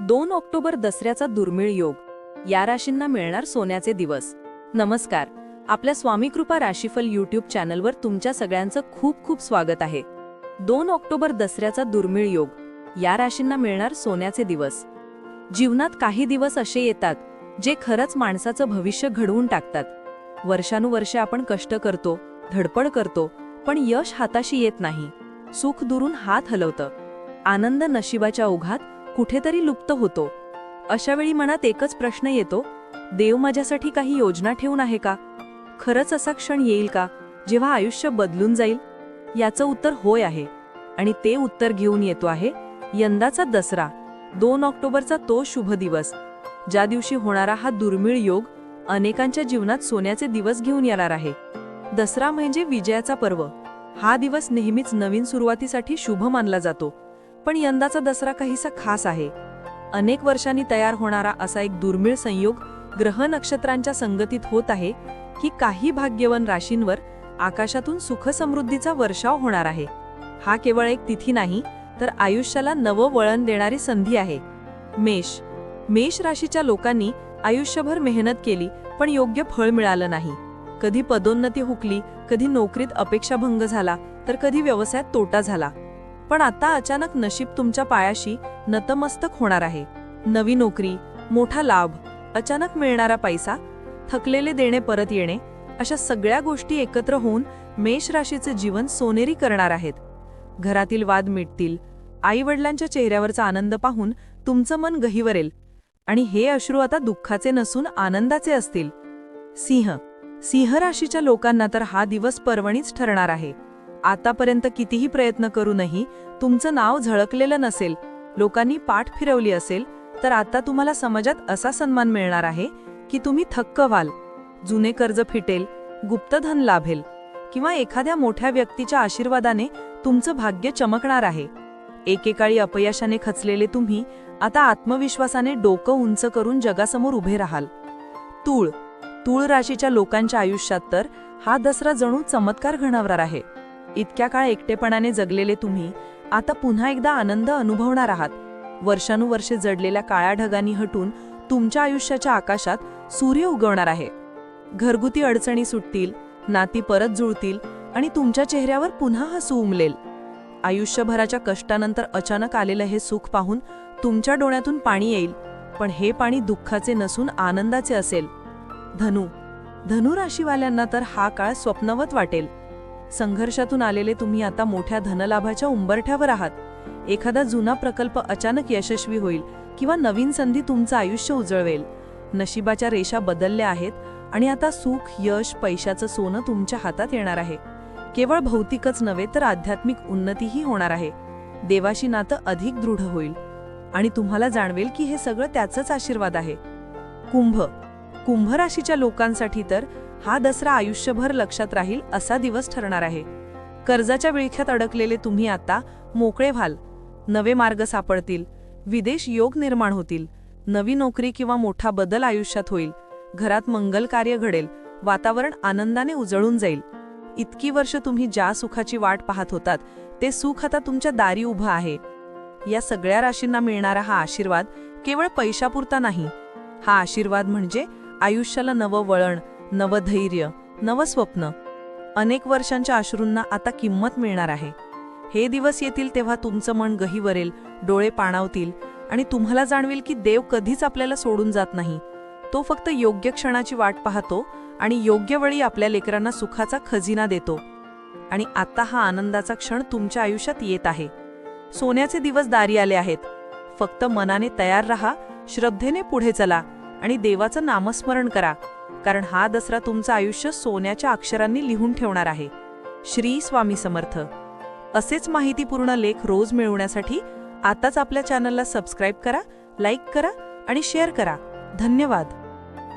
दोन ऑक्टोबर दसऱ्याचा दुर्मिळ योग. या राशींना मिळणार सोन्याचे दिवस. नमस्कार. आपल्या स्वामीकृपा राशीफल यूट्यूब चॅनलवर तुमच्या सगळ्यांचं खूप खूप स्वागत आहे. दोन ऑक्टोबर दसऱ्याचा दुर्मिळ योग. या राशींना मिळणार सोन्याचे दिवस. जीवनात काही दिवस असे येतात जे खरंच माणसाचं भविष्य घडवून टाकतात. वर्षानुवर्षे आपण कष्ट करतो धडपड करतो पण यश हाताशी येत नाही. सुख दुरून हात हलवतं. आनंद नशिबाच्या ओघात कुठेतरी लुप्त होतो. अशा वेळी मनात एकच प्रश्न येतो देव माझ्यासाठी काही योजना ठेवून आहे का? खरंच असा क्षण येईल का जेव्हा आयुष्य बदलून जाईल? याचं उत्तर होय आहे आणि ते उत्तर घेऊन येतो आहे यंदाचा दसरा दोन ऑक्टोबरचा तो शुभ दिवस ज्या दिवशी होणारा हा दुर्मिळ योग अनेकांच्या जीवनात सोन्याचे दिवस घेऊन येणार आहे. दसरा म्हणजे विजयाचा पर्व. हा दिवस नेहमीच नवीन सुरुवातीसाठी शुभ मानला जातो. पण यंदाचा दसरा काहीसा खास आहे. अनेक वर्षांनी तयार होणारा असा एक दुर्मिळ संयोग ग्रह नक्षत्रांच्या संगतीत होत आहे की काही भाग्यवन राशींवर आकाशातून सुखसमृद्धीचा वर्षाव होणार आहे. हा केवळ एक तिथी नाही तर आयुष्याला नवं वळण देणारी संधी आहे. मेष. मेष राशीच्या लोकांनी आयुष्यभर मेहनत केली पण योग्य फळ मिळालं नाही. कधी पदोन्नती हुकली कधी नोकरीत अपेक्षाभंग झाला तर कधी व्यवसायात तोटा झाला. पण आता अचानक नशीब तुमच्या पायाशी नतमस्तक होणार आहे. नवी नोकरी मोठा लाभ अचानक मिळणारा पैसा थकलेले देणे परत येणे अशा सगळ्या गोष्टी एकत्र होऊन मेष राशीचे जीवन सोनेरी करणार आहेत. घरातील वाद मिटतील आई वडिलांच्या चेहऱ्यावरचा आनंद पाहून तुमचं मन गहिवरेल आणि हे अश्रू आता दुःखाचे नसून आनंदाचे असतील. सिंह सिंह राशीच्या लोकांना तर हा दिवस पर्वणीच ठरणार आहे. आतापर्यंत कितीही प्रयत्न करूनही तुमचं नाव झळकलेलं नसेल लोकांनी पाठ फिरवली असेल तर आता तुम्हाला समाजात असा सन्मान मिळणार आहे की तुम्ही थक्क व्हाल जुने कर्ज फिटेल गुप्तधन लाभेल किंवा एखाद्या मोठ्या व्यक्तीच्या आशीर्वादाने तुमचं भाग्य चमकणार आहे. एकेकाळी अपयशाने खचलेले तुम्ही आता आत्मविश्वासाने डोकं उंच करून जगासमोर उभे राहाल. तूळ तूळ राशीच्या लोकांच्या आयुष्यात तर हा दसरा जणू चमत्कार घडवणार आहे. इतक्या काळ एकटेपणाने जगलेले तुम्ही आता पुन्हा एकदा आनंद अनुभवणार आहात. वर्षानुवर्षे जडलेल्या काळ्या ढगांनी हटून तुमच्या आयुष्याच्या आकाशात सूर्य उगवणार आहे. घरगुती अडचणी सुटतील नाती परत जुळतील आणि तुमच्या चेहऱ्यावर पुन्हा हसू उमलेल. आयुष्यभराच्या कष्टानंतर अचानक आलेलं हे सुख पाहून तुमच्या डोळ्यातून पाणी येईल पण हे पाणी दुःखाचे नसून आनंदाचे असेल. धनु धनु राशीवाल्यांना तर हा काळ स्वप्नवत वाटेल. संघर्षातून आलेले तुम्ही आता मोठ्या धनलाभाच्या उंबरठ्यावर आहात. एखादा जुना प्रकल्प अचानक यशस्वी होईल किंवा नवीन संधी तुमचं आयुष्य उजळवेल. नशिबाच्या रेषा बदलल्या आहेत आणि आता सुख यश पैशाचं सोनं तुमच्या हातात येणार आहे. केवळ भौतिकच नव्हे तर आध्यात्मिक उन्नतीही होणार आहे. देवाशी नातं अधिक दृढ होईल. आणि तुम्हाला जाणवेल की हे सगळं त्याचंच आशीर्वाद आहे. कुंभ. कुंभ राशीच्या लोकांसाठी तर हा दसरा आयुष्यभर लक्षात राहील असा दिवस ठरणार आहे. कर्जाच्या विळख्यात अडकलेले तुम्ही आता मोकळे व्हाल. नवे मार्ग सापडतील. विदेश योग निर्माण होतील. नवी नोकरी किंवा मोठा बदल आयुष्यात होईल. घरात मंगल कार्य घडेल. वातावरण आनंदाने उजळून जाईल. इतकी वर्ष तुम्ही ज्या सुखाची वाट पाहत होतात ते सुख आता तुमच्या दारी उभं आहे. या सगळ्या राशींना मिळणारा हा आशीर्वाद केवळ पैशापुरता नाही. हा आशीर्वाद म्हणजे आयुष्याला नवं वळण नवधैर्य नवस्वप्न. अनेक वर्षांच्या अश्रूंना आता किंमत मिळणार आहे. हे दिवस येतील तेव्हा तुमचं मन गहिवरेल डोळे पाणावतील आणि तुम्हाला जाणवेल की देव कधीच आपल्याला सोडून जात नाही. तो फक्त योग्य क्षणाची वाट पाहतो आणि योग्य वेळी आपल्या लेकरांना सुखाचा खजिना देतो. आणि आता हा आनंदाचा क्षण तुमच्या आयुष्यात येत आहे. सोन्याचे दिवस दारी आले आहेत. फक्त मनाने तयार रहा श्रद्धेने पुढे चला आणि देवाचं नामस्मरण करा. कारण हा दसरा तुमचं आयुष्य सोन्याच्या अक्षरांनी लिहून ठेवणार आहे. श्री स्वामी समर्थ. असेच माहितीपूर्ण लेख रोज मिळवण्यासाठी आताच आपल्या चॅनलला सबस्क्राईब करा लाईक करा आणि शेअर करा. धन्यवाद.